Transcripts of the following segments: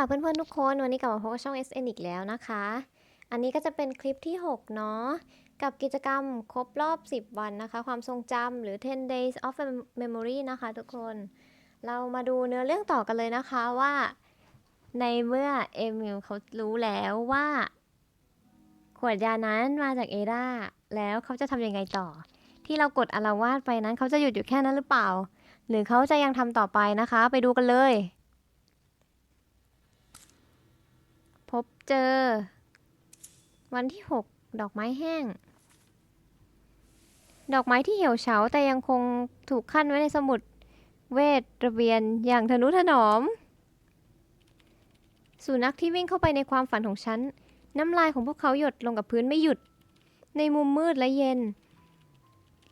ค่ะเพื่อนๆทุกคนวันนี้กลับมาพบกับช่อง SN อีกแล้วนะคะ อันนี้ก็จะเป็นคลิปที่ 6 เนาะกับกิจกรรมครบรอบ 10 วันนะคะ ความทรงจำหรือ 10 days of memory นะคะทุกคน เรามาดูเนื้อเรื่องต่อกันเลยนะคะว่า ในเมื่อเอมิลเขารู้แล้วว่า ขวดยานั้นมาจากเอดาแล้วเขาจะทำยังไงต่อ ที่เรากดอารวาสไปนั้นเขาจะหยุดอยู่แค่นั้นหรือเปล่า หรือเขาจะยังทำต่อไปนะคะ ไปดูกันเลย พบ เจอ วันที่ 6 ดอกไม้แห้ง ดอกไม้ที่เหี่ยวเฉาแต่ยังคงถูกขั้นไว้ในสมุดเวทระเบียนอย่างทนุถนอม สุนัขที่วิ่งเข้าไปในความฝันของฉัน น้ำลายของพวกเขาหยดลงกับพื้นไม่หยุด ในมุมมืดและเย็น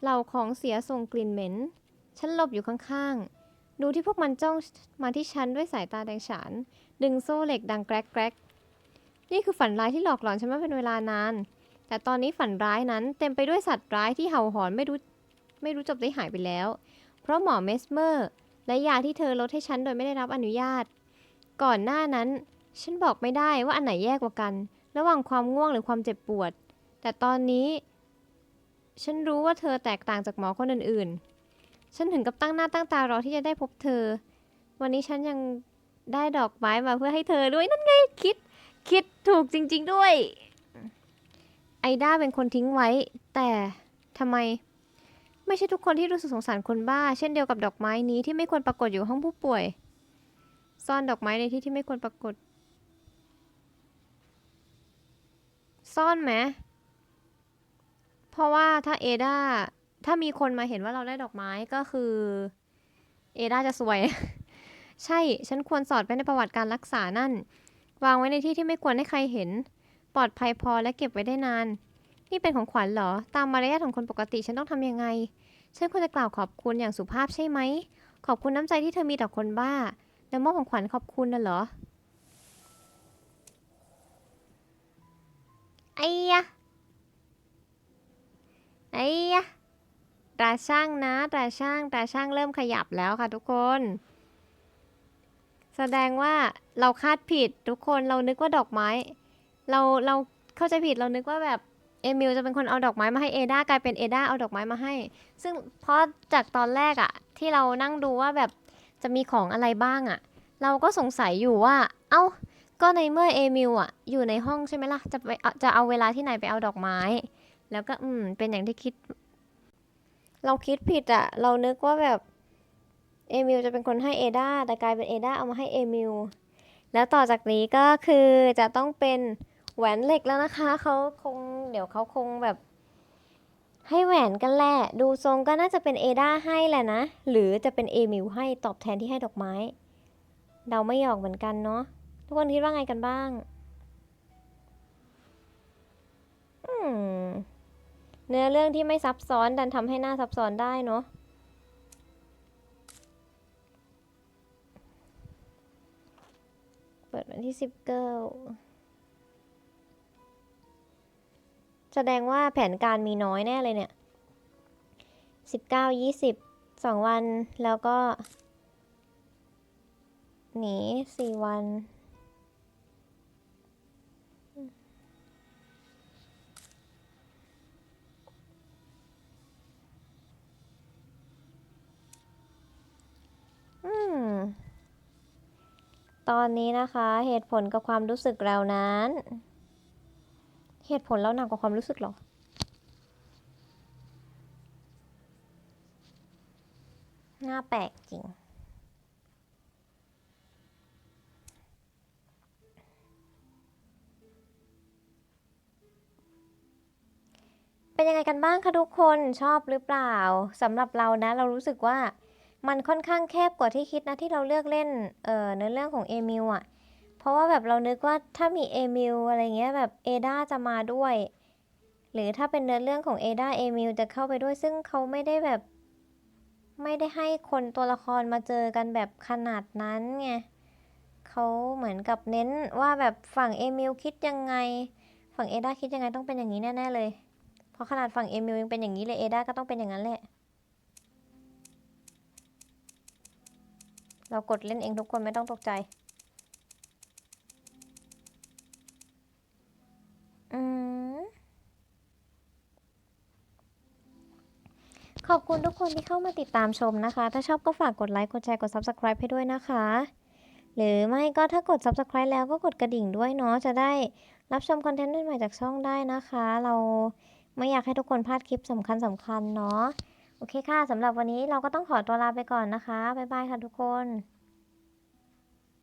เหล่าของเสียส่งกลิ่นเหม็น ฉันหลบอยู่ข้างๆ ดูที่พวกมันจ้องมาที่ฉันด้วยสายตาแดงฉาน ดึงโซ่เหล็กดังแกรกแกรก นี่คือฝันร้ายที่หลอกหลอนฉันมาเป็นเวลานาน แต่ตอนนี้ฝันร้ายนั้นเต็มไปด้วยสัตว์ร้ายที่เห่าหอนไม่รู้ไม่รู้จบได้หายไปแล้ว เพราะหมอเมสเมอร์ และยาที่เธอลดให้ฉันโดยไม่ได้รับอนุญาต ก่อนหน้านั้น ฉันบอกไม่ได้ว่าอันไหนแย่กว่ากัน ระหว่างความง่วงหรือความเจ็บปวด แต่ตอนนี้ ฉันรู้ว่าเธอแตกต่างจากหมอคนอื่นๆ ฉันถึงกับตั้งหน้าตั้งตารอที่จะได้พบเธอ วันนี้ฉันยังได้ดอกไม้มาเพื่อให้เธอด้วยนั่นไง คิดถูกจริง ๆด้วย ไอด้าเป็นคนทิ้งไว้ แต่ทำไม ไม่ใช่ทุกคนที่รู้สึกสงสารคนบ้า เช่นเดียวกับดอกไม้นี้ที่ไม่ควรปรากฏอยู่ห้องผู้ป่วย ซ่อนดอกไม้ในที่ที่ไม่ควรปรากฏ ซ่อนไหมเพราะว่าถ้าเอดาถ้ามีคนมาเห็นว่าเราได้ดอกไม้ก็คือ เอดาจะสวย ใช่ ฉันควรสอดไปในประวัติการรักษานั่น วางไว้ในที่ที่ไม่ควรให้ใครเห็น ปลอดภัยพอและเก็บไว้ได้นาน นี่เป็นของขวัญเหรอ ตามมารยาทของคนปกติฉันต้องทำยังไง ฉันควรจะกล่าวขอบคุณอย่างสุภาพใช่ไหม ขอบคุณน้ำใจที่เธอมีต่อคนบ้า แล้วมอบของขวัญขอบคุณน่ะเหรอ ไอ้ยะ ไอ้ยะตาช่างนะตาช่างตาช่างเริ่มขยับแล้วค่ะทุกคน แสดงว่าเราคาดผิดทุกคนเรานึกว่าดอกไม้ เราเราเข้าใจผิดเรานึกว่าแบบเอมิลจะเป็นคนเอาดอกไม้มาให้เอดากลายเป็นเอดาเอาดอกไม้มาให้ ซึ่งเพราะจากตอนแรกอะที่เรานั่งดูว่าแบบจะมีของอะไรบ้างอะเราก็สงสัยอยู่ว่า เอ้าก็ในเมื่อเอมิลอะอยู่ในห้องใช่ไหมล่ะจะไปจะเอาเวลาที่ไหนไปเอาดอกไม้ แล้วก็อืมเป็นอย่างที่คิด เราคิดผิดอะเรานึกว่าแบบ เอมิลจะเป็นคนให้เอดาแต่กลายเป็นเอดาเอามาให้เอมิลแล้วต่อจากนี้ก็คือจะต้องเป็นแหวนเหล็กแล้วนะคะเขาคงเดี๋ยวเขาคงแบบ ให้แหวนกันแหละ ดูทรงก็น่าจะเป็นเอดาให้แหละนะ หรือจะเป็นเอมิลให้ตอบแทนที่ให้ดอกไม้เดาไม่ออกเหมือนกันเนาะทุกคนคิดว่าไงกันบ้างอืมเนื้อเรื่องที่ไม่ซับซ้อนดันทำให้หน้าซับซ้อนได้เนาะ เปิดวันที่สิบเก้าแสดงว่าแผนการมีน้อยแน่เลยเนี่ยสิบเก้ายี่สิบสองวันแล้วก็ หนีสี่วัน อืม ตอนนี้นะคะเหตุผลกับความรู้สึกเรานั้น เหตุผลเราหนักกว่าความรู้สึกหรอน่าแปลกจริง เป็นยังไงกันบ้างคะทุกคนชอบหรือเปล่าสำหรับเรานะ เรารู้สึกว่า มันค่อนข้างแคบกว่าที่คิดนะที่เราเลือกเล่นเออเนื้อเรื่องของเอมิลอะเพราะว่าแบบเรานึกว่าถ้ามีเอมิลอะไรเงี้ยแบบเอดาจะมาด้วย หรือถ้าเป็นเนื้อเรื่องของเอดาเอมิลจะเข้าไปด้วย ซึ่งเขาไม่ได้แบบ ไม่ได้ให้คนตัวละครมาเจอกันแบบขนาดนั้นไงเขาเหมือนกับเน้นว่าแบบฝั่งเอมิลคิดยังไง ฝั่งเอดาคิดยังไงต้องเป็นอย่างนี้แน่ๆเลย เพราะขนาดฝั่งเอมิลยังเป็นอย่างนี้เลยเอดาก็ต้องเป็นอย่างนั้นแหละ เรากดเล่นเองทุกคนไม่ต้องตกใจ อืม ขอบคุณทุกคนที่เข้ามาติดตามชมนะคะ ถ้าชอบก็ฝากกดไลค์ กดแชร์ กด Subscribe ให้ด้วยนะคะ หรือไม่ก็ถ้ากด Subscribe แล้วก็กดกระดิ่งด้วยเนาะ จะได้รับชมคอนเทนต์ใหม่จากช่องได้นะคะ เราไม่อยากให้ทุกคนพลาดคลิปสำคัญสำคัญเนาะ โอเคค่ะสำหรับวันนี้เราก็ต้องขอตัวลาไปก่อนนะคะ บ๊ายบายค่ะทุกคน